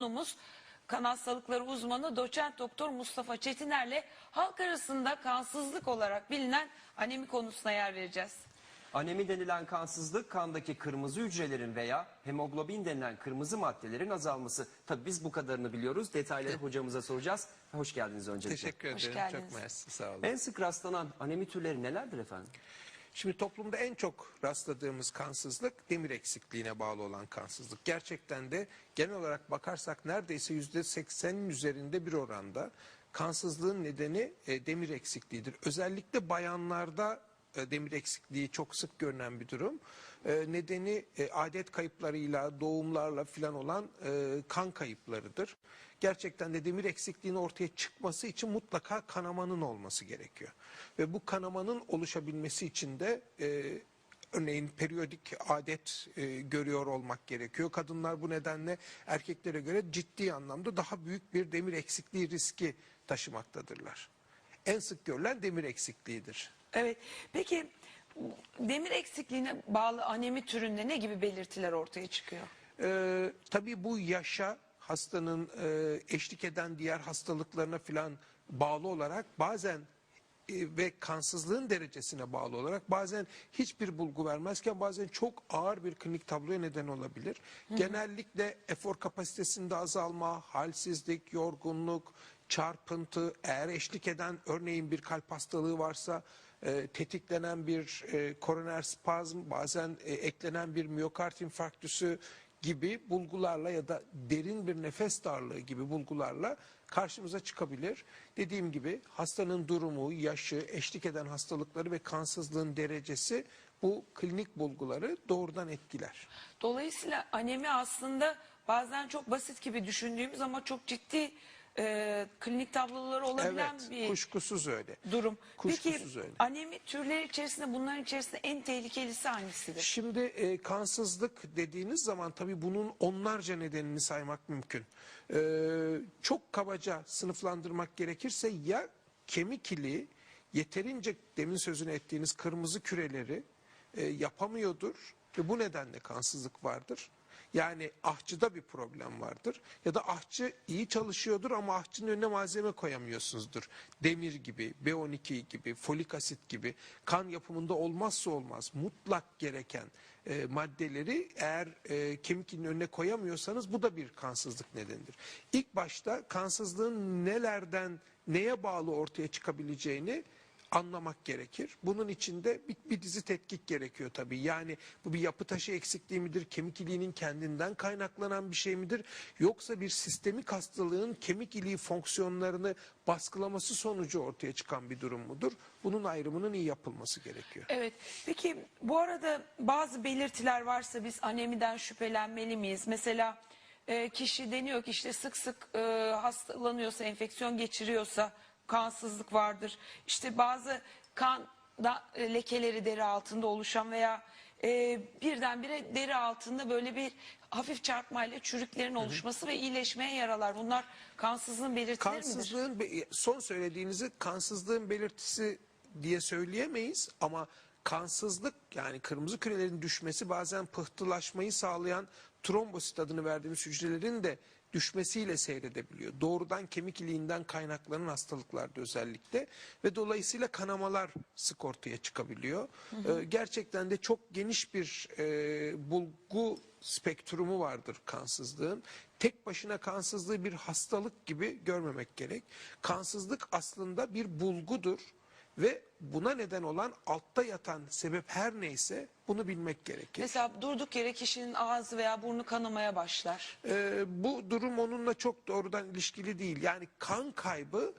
Konuğumuz kan hastalıkları uzmanı doçent doktor Mustafa Çetiner'le halk arasında kansızlık olarak bilinen anemi konusuna yer vereceğiz. Anemi denilen kansızlık kandaki kırmızı hücrelerin veya hemoglobin denilen kırmızı maddelerin azalması. Tabii biz bu kadarını biliyoruz. Detayları hocamıza soracağız. Hoş geldiniz öncelikle. Teşekkür Hoş ederim. geldiniz. Çok mersi. Sağ olun. En sık rastlanan anemi türleri nelerdir efendim? Şimdi toplumda en çok rastladığımız kansızlık demir eksikliğine bağlı olan kansızlık. Gerçekten de genel olarak bakarsak neredeyse yüzde seksenin üzerinde bir oranda kansızlığın nedeni e, demir eksikliğidir. Özellikle bayanlarda e, demir eksikliği çok sık görünen bir durum. E, nedeni e, adet kayıplarıyla, doğumlarla filan olan e, kan kayıplarıdır. Gerçekten de demir eksikliğinin ortaya çıkması için mutlaka kanamanın olması gerekiyor. Ve bu kanamanın oluşabilmesi için de e, örneğin periyodik adet görüyor olmak gerekiyor. Kadınlar bu nedenle erkeklere göre ciddi anlamda daha büyük bir demir eksikliği riski taşımaktadırlar. En sık görülen demir eksikliğidir. Evet. Peki demir eksikliğine bağlı anemi türünde ne gibi belirtiler ortaya çıkıyor? Ee, tabii bu yaşa hastanın e, eşlik eden diğer hastalıklarına filan bağlı olarak bazen e, ve kansızlığın derecesine bağlı olarak bazen hiçbir bulgu vermezken bazen çok ağır bir klinik tabloya neden olabilir. Genellikle efor kapasitesinde azalma, halsizlik, yorgunluk, çarpıntı, eğer eşlik eden örneğin bir kalp hastalığı varsa e, tetiklenen bir e, koroner spazm, bazen e, eklenen bir miyokard infarktüsü gibi bulgularla ya da derin bir nefes darlığı gibi bulgularla karşımıza çıkabilir. Dediğim gibi hastanın durumu, yaşı, eşlik eden hastalıkları ve kansızlığın derecesi bu klinik bulguları doğrudan etkiler. Dolayısıyla anemi aslında bazen çok basit gibi düşündüğümüz ama çok ciddi e, klinik tabloları olabilen Evet, bir kuşkusuz öyle. durum. Peki Kuşkusuz öyle. anemi türleri içerisinde bunların içerisinde en tehlikelisi hangisidir? Şimdi e, kansızlık dediğiniz zaman tabii bunun onlarca nedenini saymak mümkün. E, çok kabaca sınıflandırmak gerekirse ya kemik iliği yeterince demin sözünü ettiğiniz kırmızı küreleri e, yapamıyordur ve bu nedenle kansızlık vardır. Yani ahçıda bir problem vardır ya da ahçı iyi çalışıyordur ama ahçının önüne malzeme koyamıyorsunuzdur. Demir gibi, B12 gibi, folik asit gibi kan yapımında olmazsa olmaz mutlak gereken e, maddeleri eğer e, kemik iliğinin önüne koyamıyorsanız bu da bir kansızlık nedenidir. İlk başta kansızlığın nelerden neye bağlı ortaya çıkabileceğini anlamak gerekir. Bunun içinde bir, bir dizi tetkik gerekiyor tabii. Yani bu bir yapı taşı eksikliği midir? Kemik iliğinin kendinden kaynaklanan bir şey midir? Yoksa bir sistemik hastalığın kemik iliği fonksiyonlarını baskılaması sonucu ortaya çıkan bir durum mudur? Bunun ayrımının iyi yapılması gerekiyor. Evet. Peki bu arada bazı belirtiler varsa biz anemiden şüphelenmeli miyiz? Mesela e, kişi deniyor ki işte sık sık e, hastalanıyorsa, enfeksiyon geçiriyorsa kansızlık vardır. İşte bazı kan da, e, lekeleri deri altında oluşan veya e, birdenbire deri altında böyle bir hafif çarpmayla çürüklerin oluşması ve iyileşmeye yaralar. Bunlar kansızlığın belirtileri midir? Kansızlığın be- son söylediğinizi kansızlığın belirtisi diye söyleyemeyiz ama kansızlık yani kırmızı kürelerin düşmesi bazen pıhtılaşmayı sağlayan trombosit adını verdiğimiz hücrelerin de düşmesiyle seyredebiliyor. Doğrudan kemik iliğinden kaynaklanan hastalıklarda özellikle ve dolayısıyla kanamalar sık ortaya çıkabiliyor. Ee, gerçekten de çok geniş bir e, bulgu spektrumu vardır kansızlığın. Tek başına kansızlığı bir hastalık gibi görmemek gerek. Kansızlık aslında bir bulgudur ve buna neden olan altta yatan sebep her neyse bunu bilmek gerekir. Mesela durduk yere kişinin ağzı veya burnu kanamaya başlar. Ee, bu durum onunla çok doğrudan ilişkili değil. Yani kan kaybı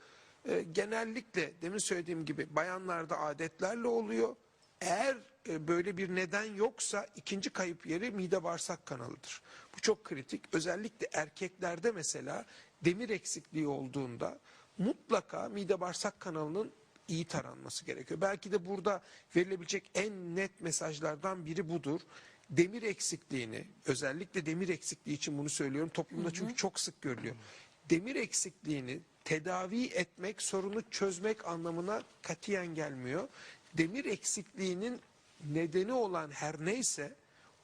e, genellikle demin söylediğim gibi bayanlarda adetlerle oluyor. Eğer e, böyle bir neden yoksa ikinci kayıp yeri mide bağırsak kanalıdır. Bu çok kritik. Özellikle erkeklerde mesela demir eksikliği olduğunda mutlaka mide bağırsak kanalının iyi taranması gerekiyor. Belki de burada verilebilecek en net mesajlardan biri budur. Demir eksikliğini, özellikle demir eksikliği için bunu söylüyorum. Toplumda çünkü çok sık görülüyor. Demir eksikliğini tedavi etmek, sorunu çözmek anlamına katiyen gelmiyor. Demir eksikliğinin nedeni olan her neyse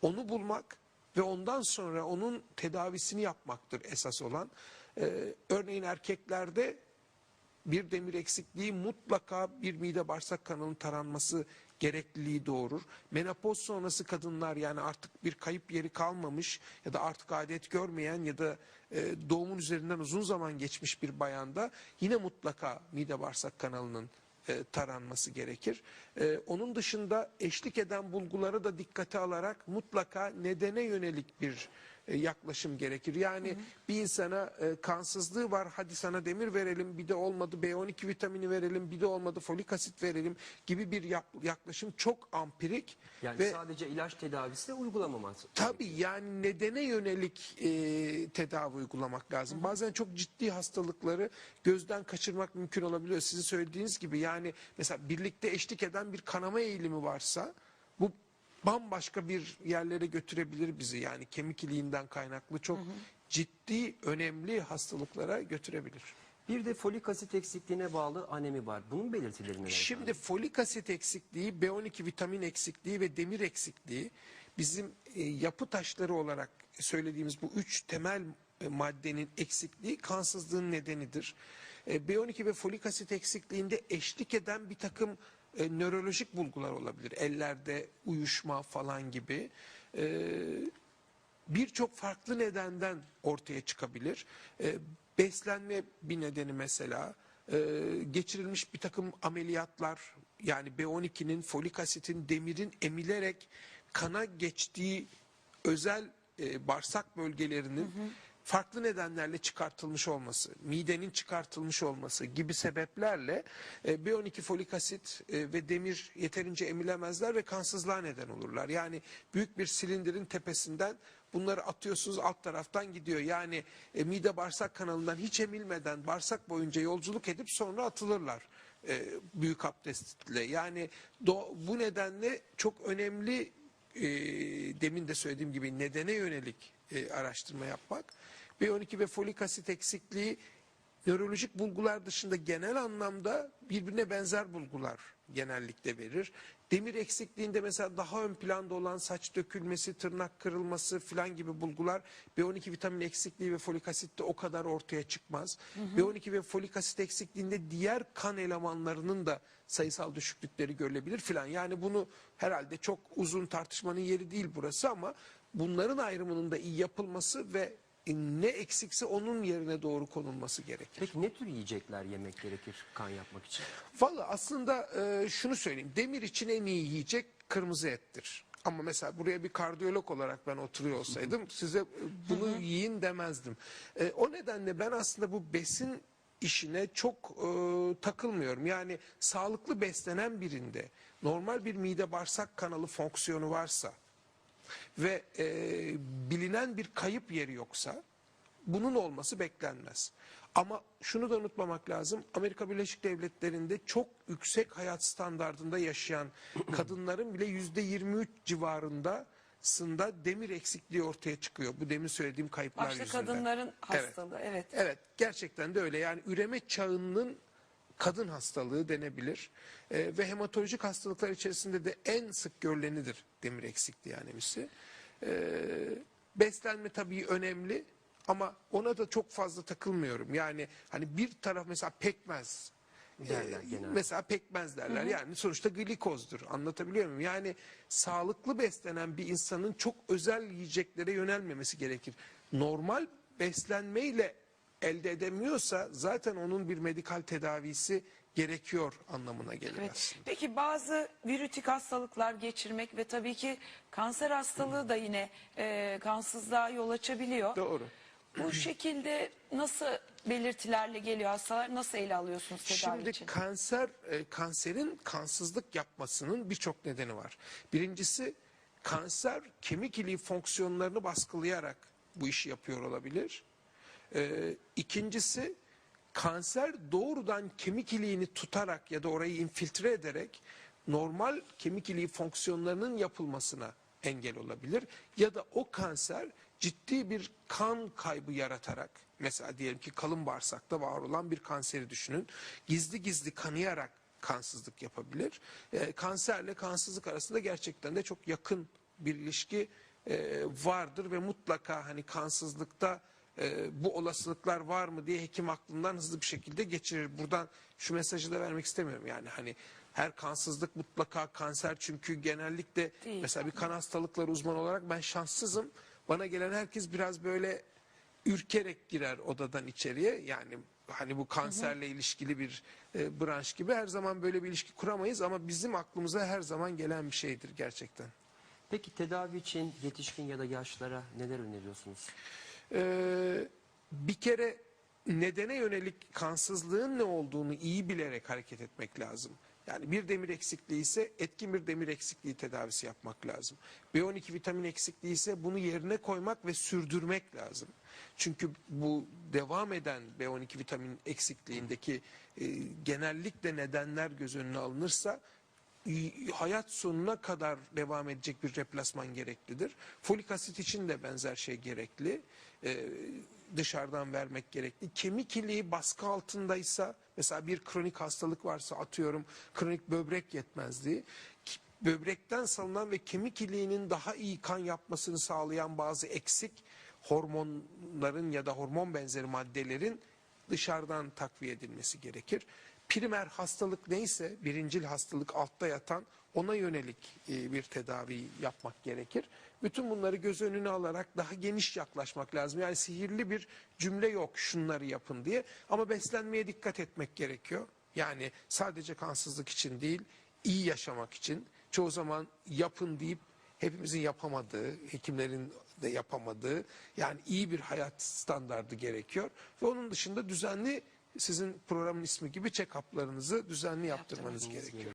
onu bulmak ve ondan sonra onun tedavisini yapmaktır esas olan. Ee, örneğin erkeklerde bir demir eksikliği mutlaka bir mide bağırsak kanalının taranması gerekliliği doğurur. Menopoz sonrası kadınlar yani artık bir kayıp yeri kalmamış ya da artık adet görmeyen ya da e, doğumun üzerinden uzun zaman geçmiş bir bayanda yine mutlaka mide bağırsak kanalının e, taranması gerekir. E, onun dışında eşlik eden bulguları da dikkate alarak mutlaka nedene yönelik bir yaklaşım gerekir. Yani bir insana e, kansızlığı var hadi sana demir verelim bir de olmadı B12 vitamini verelim bir de olmadı folik asit verelim gibi bir yak- yaklaşım çok ampirik Yani ve sadece ilaç tedavisi de uygulamaması. Tabii yani nedene yönelik e, tedavi uygulamak lazım. Bazen çok ciddi hastalıkları gözden kaçırmak mümkün olabiliyor. Sizin söylediğiniz gibi yani mesela birlikte eşlik eden bir kanama eğilimi varsa bambaşka bir yerlere götürebilir bizi. Yani kemik iliğinden kaynaklı çok ciddi önemli hastalıklara götürebilir. Bir de folik asit eksikliğine bağlı anemi var. Bunun belirtileri neler? Şimdi folik asit eksikliği, B12 vitamin eksikliği ve demir eksikliği bizim e, yapı taşları olarak söylediğimiz bu üç temel e, maddenin eksikliği kansızlığın nedenidir. E, B12 ve folik asit eksikliğinde eşlik eden bir takım e, nörolojik bulgular olabilir. Ellerde uyuşma falan gibi. E, birçok farklı nedenden ortaya çıkabilir. E, beslenme bir nedeni mesela, e, geçirilmiş bir takım ameliyatlar yani B12'nin, folik asitin, demirin emilerek kana geçtiği özel e, bağırsak bölgelerinin farklı nedenlerle çıkartılmış olması, midenin çıkartılmış olması gibi sebeplerle e, B12 folik asit e, ve demir yeterince emilemezler ve kansızlığa neden olurlar. Yani büyük bir silindirin tepesinden bunları atıyorsunuz alt taraftan gidiyor. Yani e, mide bağırsak kanalından hiç emilmeden bağırsak boyunca yolculuk edip sonra atılırlar büyük abdestle. Yani do- bu nedenle çok önemli e, demin de söylediğim gibi nedene yönelik e, araştırma yapmak. B12 ve folik asit eksikliği nörolojik bulgular dışında genel anlamda birbirine benzer bulgular genellikle verir. Demir eksikliğinde mesela daha ön planda olan saç dökülmesi, tırnak kırılması filan gibi bulgular B12 vitamin eksikliği ve folik asitte o kadar ortaya çıkmaz. B12 ve folik asit eksikliğinde diğer kan elemanlarının da sayısal düşüklükleri görülebilir filan. Yani bunu herhalde çok uzun tartışmanın yeri değil burası ama bunların ayrımının da iyi yapılması ve ne eksikse onun yerine doğru konulması gerekir. Peki ne tür yiyecekler yemek gerekir kan yapmak için? Valla aslında e, şunu söyleyeyim. Demir için en iyi yiyecek kırmızı ettir. Ama mesela buraya bir kardiyolog olarak ben oturuyor olsaydım size e, bunu yiyin demezdim. E, o nedenle ben aslında bu besin işine çok e, takılmıyorum. Yani sağlıklı beslenen birinde normal bir mide bağırsak kanalı fonksiyonu varsa ve e, bilinen bir kayıp yeri yoksa bunun olması beklenmez. Ama şunu da unutmamak lazım. Amerika Birleşik Devletleri'nde çok yüksek hayat standartında yaşayan kadınların bile yüzde 23 civarında sında demir eksikliği ortaya çıkıyor. Bu demin söylediğim kayıplar Başta yüzünden. kadınların Evet. hastalığı. Evet. Evet gerçekten de öyle yani üreme çağının kadın hastalığı denebilir Ee, ve hematolojik hastalıklar içerisinde de en sık görülenidir demir eksikliği anemisi. Ee, beslenme tabii önemli ama ona da çok fazla takılmıyorum. Yani hani bir taraf mesela pekmez Derler ee, genelde. Mesela pekmez derler. Yani sonuçta glikozdur. Anlatabiliyor muyum? Yani sağlıklı beslenen bir insanın çok özel yiyeceklere yönelmemesi gerekir. Normal beslenmeyle elde edemiyorsa zaten onun bir medikal tedavisi gerekiyor anlamına gelir Evet. aslında. Peki bazı virütik hastalıklar geçirmek ve tabii ki kanser hastalığı da yine e, kansızlığa yol açabiliyor. Doğru. Bu şekilde nasıl belirtilerle geliyor hastalar? Nasıl ele alıyorsunuz tedavi Şimdi için? kanser e, kanserin kansızlık yapmasının birçok nedeni var. Birincisi kanser kemik iliği fonksiyonlarını baskılayarak bu işi yapıyor olabilir. Ee, ikincisi kanser doğrudan kemik iliğini tutarak ya da orayı infiltre ederek normal kemik iliği fonksiyonlarının yapılmasına engel olabilir. Ya da o kanser ciddi bir kan kaybı yaratarak mesela diyelim ki kalın bağırsakta var olan bir kanseri düşünün. Gizli gizli kanayarak kansızlık yapabilir. Ee, kanserle kansızlık arasında gerçekten de çok yakın bir ilişki e, vardır ve mutlaka hani kansızlıkta e, bu olasılıklar var mı diye hekim aklından hızlı bir şekilde geçirir. Buradan şu mesajı da vermek istemiyorum yani hani her kansızlık mutlaka kanser çünkü genellikle Değil. mesela bir kan hastalıkları uzmanı olarak ben şanssızım. Bana gelen herkes biraz böyle ürkerek girer odadan içeriye. Yani hani bu kanserle ilişkili bir e, branş gibi her zaman böyle bir ilişki kuramayız ama bizim aklımıza her zaman gelen bir şeydir gerçekten. Peki tedavi için yetişkin ya da yaşlara neler öneriyorsunuz? Ee, bir kere nedene yönelik kansızlığın ne olduğunu iyi bilerek hareket etmek lazım. Yani bir demir eksikliği ise etkin bir demir eksikliği tedavisi yapmak lazım. B12 vitamin eksikliği ise bunu yerine koymak ve sürdürmek lazım. Çünkü bu devam eden B12 vitamin eksikliğindeki e, genellikle nedenler göz önüne alınırsa hayat sonuna kadar devam edecek bir replasman gereklidir. Folik asit için de benzer şey gerekli. Ee, dışarıdan vermek gerekli. Kemik iliği baskı altındaysa mesela bir kronik hastalık varsa atıyorum kronik böbrek yetmezliği böbrekten salınan ve kemik iliğinin daha iyi kan yapmasını sağlayan bazı eksik hormonların ya da hormon benzeri maddelerin dışarıdan takviye edilmesi gerekir. Primer hastalık neyse, birincil hastalık altta yatan ona yönelik e, bir tedavi yapmak gerekir. Bütün bunları göz önüne alarak daha geniş yaklaşmak lazım. Yani sihirli bir cümle yok şunları yapın diye ama beslenmeye dikkat etmek gerekiyor. Yani sadece kansızlık için değil, iyi yaşamak için çoğu zaman yapın deyip hepimizin yapamadığı, hekimlerin de yapamadığı yani iyi bir hayat standardı gerekiyor. Ve onun dışında düzenli sizin programın ismi gibi check-up'larınızı düzenli yaptırmanız gerekiyor.